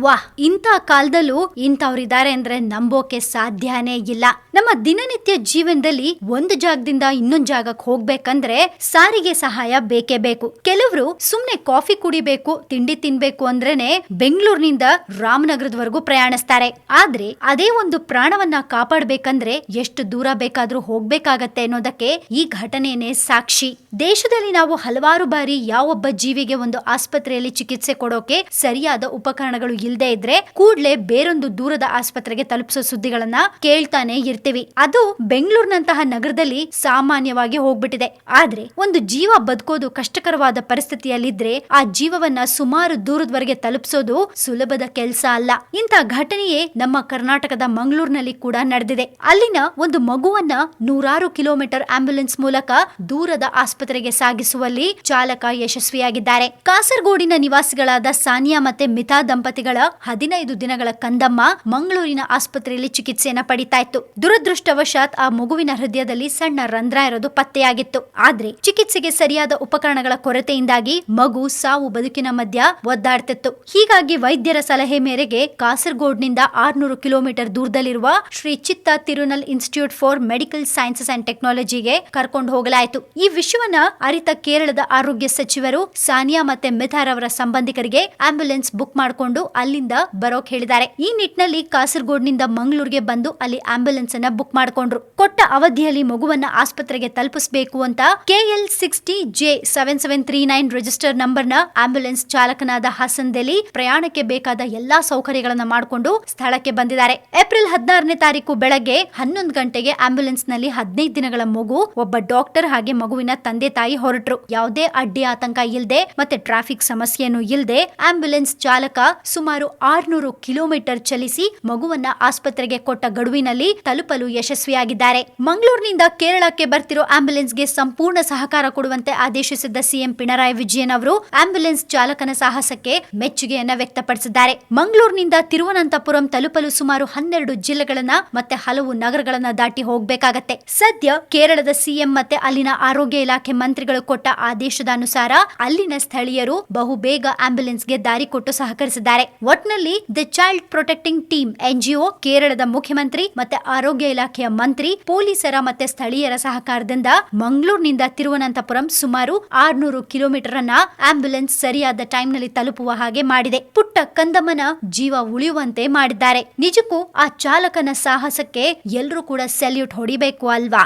ವಾಹ್ ಇಂಥ ಕಾಲದಲ್ಲೂ ಇಂಥವ್ರಿದ್ದಾರೆ ಅಂದ್ರೆ ನಂಬೋಕೆ ಸಾಧ್ಯನೇ ಇಲ್ಲ. ನಮ್ಮ ದಿನನಿತ್ಯ ಜೀವನದಲ್ಲಿ ಒಂದು ಜಾಗದಿಂದ ಇನ್ನೊಂದ್ ಜಾಗಕ್ಕೆ ಹೋಗ್ಬೇಕಂದ್ರೆ ಸಾರಿಗೆ ಸಹಾಯ ಬೇಕೇ ಬೇಕು. ಕೆಲವರು ಸುಮ್ನೆ ಕಾಫಿ ಕುಡಿಬೇಕು, ತಿಂಡಿ ತಿನ್ಬೇಕು ಅಂದ್ರೇನೆ ಬೆಂಗಳೂರಿನಿಂದ ರಾಮನಗರದವರೆಗೂ ಪ್ರಯಾಣಿಸ್ತಾರೆ. ಆದ್ರೆ ಅದೇ ಒಂದು ಪ್ರಾಣವನ್ನ ಕಾಪಾಡ್ಬೇಕಂದ್ರೆ ಎಷ್ಟು ದೂರ ಬೇಕಾದ್ರೂ ಹೋಗ್ಬೇಕಾಗತ್ತೆ ಅನ್ನೋದಕ್ಕೆ ಈ ಘಟನೆನೇ ಸಾಕ್ಷಿ. ದೇಶದಲ್ಲಿ ನಾವು ಹಲವಾರು ಬಾರಿ ಯಾವೊಬ್ಬ ಜೀವಿಗೆ ಒಂದು ಆಸ್ಪತ್ರೆಯಲ್ಲಿ ಚಿಕಿತ್ಸೆ ಕೊಡೋಕೆ ಸರಿಯಾದ ಉಪಕರಣಗಳು ಇಲ್ಲದೆ ಇದ್ರೆ ಕೂಡ್ಲೆ ಬೇರೊಂದು ದೂರದ ಆಸ್ಪತ್ರೆಗೆ ತಲುಪಿಸೋ ಸುದ್ದಿಗಳನ್ನ ಕೇಳ್ತಾನೆ ಇರ್ತೀವಿ. ಅದು ಬೆಂಗಳೂರಿನಂತಹ ನಗರದಲ್ಲಿ ಸಾಮಾನ್ಯವಾಗಿ ಹೋಗ್ಬಿಟ್ಟಿದೆ. ಆದ್ರೆ ಒಂದು ಜೀವ ಬದುಕೋದು ಕಷ್ಟಕರವಾದ ಪರಿಸ್ಥಿತಿಯಲ್ಲಿದ್ರೆ ಆ ಜೀವವನ್ನ ಸುಮಾರು ದೂರದವರೆಗೆ ತಲುಪಿಸೋದು ಸುಲಭದ ಕೆಲಸ ಅಲ್ಲ. ಇಂಥ ಘಟನೆಯೇ ನಮ್ಮ ಕರ್ನಾಟಕದ ಮಂಗಳೂರಿನಲ್ಲಿ ಕೂಡ ನಡೆದಿದೆ. ಅಲ್ಲಿನ ಒಂದು ಮಗುವನ್ನ ನೂರಾರು ಕಿಲೋಮೀಟರ್ ಆಂಬ್ಯುಲೆನ್ಸ್ ಮೂಲಕ ದೂರದ ಆಸ್ಪತ್ರೆಗೆ ಸಾಗಿಸುವಲ್ಲಿ ಚಾಲಕ ಯಶಸ್ವಿಯಾಗಿದ್ದಾರೆ. ಕಾಸರಗೋಡಿನ ನಿವಾಸಿಗಳಾದ ಸಾನಿಯಾ ಮತ್ತೆ ಮಿತಾ ದಂಪತಿಗಳ ಹದಿನೈದು ದಿನಗಳ ಕಂದಮ್ಮ ಮಂಗಳೂರಿನ ಆಸ್ಪತ್ರೆಯಲ್ಲಿ ಚಿಕಿತ್ಸೆಯನ್ನ ಪಡಿತಾ ಇತ್ತು ದುರದೃಷ್ಟವಶಾತ್ ಆ ಮಗುವಿನ ಹೃದಯದಲ್ಲಿ ಸಣ್ಣ ರಂಧ್ರ ಇರೋದು ಪತ್ತೆಯಾಗಿತ್ತು. ಆದ್ರೆ ಚಿಕಿತ್ಸೆಗೆ ಸರಿಯಾದ ಉಪಕರಣಗಳ ಕೊರತೆಯಿಂದಾಗಿ ಮಗು ಸಾವು ಬದುಕಿನ ಮಧ್ಯ ಒದ್ದಾಡ್ತಿತ್ತು. ಹೀಗಾಗಿ ವೈದ್ಯರ ಸಲಹೆ ಮೇರೆಗೆ ಕಾಸರಗೋಡ್ನಿಂದ ಆರ್ನೂರು ಕಿಲೋಮೀಟರ್ ದೂರದಲ್ಲಿರುವ Shri Chitra Tirunal institute for medical sciences and ಟೆಕ್ನಾಲಜಿಗೆ ಕರ್ಕೊಂಡು ಹೋಗಲಾಯಿತು. ಈ ವಿಷಯವನ್ನ ಅರಿತ ಕೇರಳದ ಆರೋಗ್ಯ ಸಚಿವರು ಸಾನಿಯಾ ಮತ್ತೆ ಮಿಥಾರ್ ಅವರ ಸಂಬಂಧಿಕರಿಗೆ ಆಂಬ್ಯುಲೆನ್ಸ್ ಬುಕ್ ಮಾಡಿಕೊಂಡು ಅಲ್ಲಿಂದ ಬರೋಕ್ ಹೇಳಿದ್ದಾರೆ. ಈ ನಿಟ್ಟಿನಲ್ಲಿ ಕಾಸರಗೋಡ್ನಿಂದ ಮಂಗಳೂರಿಗೆ ಬಂದು ಅಲ್ಲಿ ಆಂಬ್ಯುಲೆನ್ಸ್ ಅನ್ನ ಬುಕ್ ಮಾಡಿಕೊಂಡ್ರು. ಕೊಟ್ಟ ಅವಧಿಯಲ್ಲಿ ಮಗುವನ್ನ ಆಸ್ಪತ್ರೆಗೆ ತಲುಪಿಸಬೇಕು ಅಂತ KL sixty J seven seven three nine register ನಂಬರ್ನ ಆಂಬ್ಯುಲೆನ್ಸ್ ಚಾಲಕನಾದ ಹಸನ್ ದೆಲಿ ಪ್ರಯಾಣಕ್ಕೆ ಬೇಕಾದ ಎಲ್ಲಾ ಸೌಕರ್ಯಗಳನ್ನ ಮಾಡಿಕೊಂಡು ಸ್ಥಳಕ್ಕೆ ಬಂದಿದ್ದಾರೆ. ಏಪ್ರಿಲ್ ಹದಿನಾರನೇ ತಾರೀಕು ಬೆಳಗ್ಗೆ ಹನ್ನೊಂದು ಗಂಟೆಗೆ ಆಂಬ್ಯುಲೆನ್ಸ್ನಲ್ಲಿ ಹದಿನೈದು ದಿನಗಳ ಮಗು ಒಬ್ಬ ಡಾಕ್ಟರ್ ಹಾಗೆ ಮಗುವಿನ ತಂದೆ ತಾಯಿ ಹೊರಟ್ರು. ಯಾವುದೇ ಅಡ್ಡಿ ಆತಂಕ ಇಲ್ಲದೆ ಮತ್ತೆ ಟ್ರಾಫಿಕ್ ಸಮಸ್ಯೆಯನ್ನು ಇಲ್ಲದೆ ಆಂಬ್ಯುಲೆನ್ಸ್ ಚಾಲಕ ಸುಮಾರು ಆರ್ನೂರು ಕಿಲೋಮೀಟರ್ ಚಲಿಸಿ ಮಗುವನ್ನ ಆಸ್ಪತ್ರೆಗೆ ಕೊಟ್ಟ ಗಡುವಿನಲ್ಲಿ ತಲುಪಲು ಯಶಸ್ವಿಯಾಗಿದ್ದಾರೆ. ಮಂಗಳೂರಿನಿಂದ ಕೇರಳಕ್ಕೆ ಬರ್ತಿರೋ ಆಂಬ್ಯುಲೆನ್ಸ್ಗೆ ಸಂಪೂರ್ಣ ಸಹಕಾರ ಕೊಡುವಂತೆ ಆದೇಶಿಸಿದ್ದ ಸಿಎಂ ಪಿಣರಾಯಿ ವಿಜಯನ್ ಅವರು ಆಂಬ್ಯುಲೆನ್ಸ್ ಚಾಲಕನ ಸಾಹಸಕ್ಕೆ ಮೆಚ್ಚುಗೆಯನ್ನ ವ್ಯಕ್ತಪಡಿಸಿದ್ದಾರೆ. ಮಂಗಳೂರಿನಿಂದ ತಿರುವನಂತಪುರಂ ತಲುಪಲು ಸುಮಾರು ಹನ್ನೆರಡು ಜಿಲ್ಲೆಗಳನ್ನ ಮತ್ತೆ ಹಲವು ನಗರಗಳನ್ನ ದಾಟಿ ಹೋಗ್ಬೇಕಾಗತ್ತೆ. ಸದ್ಯ ಕೇರಳದ ಸಿಎಂ ಮತ್ತೆ ಅಲ್ಲಿನ ಆರೋಗ್ಯ ಇಲಾಖೆ ಮಂತ್ರಿಗಳು ಕೊಟ್ಟ ಆದೇಶದ ಅನುಸಾರ ಅಲ್ಲಿನ ಸ್ಥಳೀಯರು ಬಹುಬೇಗ ಆಂಬ್ಯುಲೆನ್ಸ್ಗೆ ದಾರಿ ಕೊಟ್ಟು ಸಹಕರಿಸಿದ್ದಾರೆ. ಒಟ್ನಲ್ಲಿ the child protecting team NGO, ಕೇರಳದ ಮುಖ್ಯಮಂತ್ರಿ ಮತ್ತೆ ಆರೋಗ್ಯ ಇಲಾಖೆಯ ಮಂತ್ರಿ, ಪೊಲೀಸರ ಮತ್ತೆ ಸ್ಥಳೀಯರ ಸಹಕಾರದಿಂದ ಮಂಗಳೂರಿನಿಂದ ತಿರುವನಂತಪುರಂ ಸುಮಾರು ಆರ್ನೂರು ಕಿಲೋಮೀಟರ್ ಅನ್ನ ಆಂಬ್ಯುಲೆನ್ಸ್ ಸರಿಯಾದ ಟೈಮ್ನಲ್ಲಿ ತಲುಪುವ ಹಾಗೆ ಮಾಡಿದೆ. ಪುಟ್ಟ ಕಂದಮ್ಮನ ಜೀವ ಉಳಿಯುವಂತೆ ಮಾಡಿದ್ದಾರೆ. ನಿಜಕ್ಕೂ ಆ ಚಾಲಕನ ಸಾಹಸಕ್ಕೆ ಎಲ್ಲರೂ ಕೂಡ ಸೆಲ್ಯೂಟ್ ಹೊಡಿಬೇಕು ಅಲ್ವಾ?